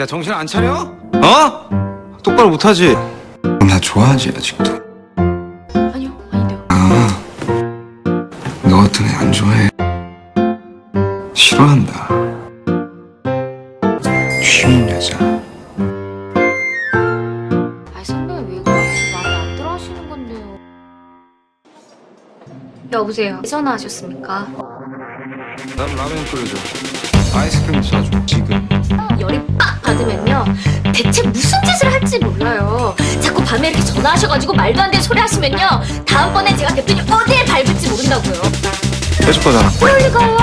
야 정신 안 차려? 어? 똑바로 못하지? 나 좋아하지 아직도 아니요, 아닌데요. 아, 너 같은 애 안 좋아해. 싫어한다. 쉬운 여자. 아니 선배가 왜 그러지? 말이 안 들어 하시는 건데요. 여보세요. 전화하셨습니까? 난 라면 끓여줘. 아이스크림 사줘. 지금. 열이 빡 받으면요. 대체 무슨 짓을 할지 몰라요. 자꾸 밤에 이렇게 전화하셔가지고 말도 안 되는 소리 하시면요. 다음번에 제가 그랬더니 어디에 밟을지 모른다고요. 해줄 거잖아. 그럴 리가요.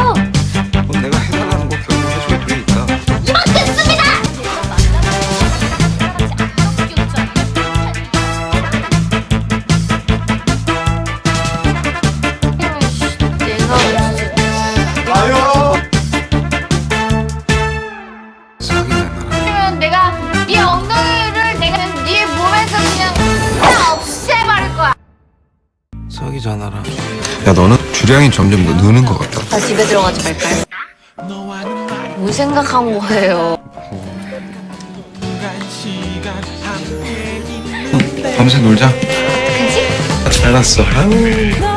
사귀자 나랑. 야 너는 주량이 점점 더 느는 것 같다. 다 집에 들어가지 말까요? 뭘 생각한 거예요? 밤새 놀자. 그지? 잘났어. 아유.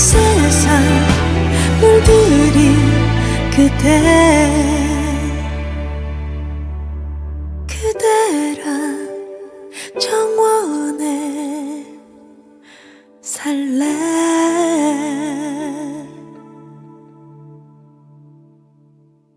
세상 물들인 그대 그대란 정원에 살래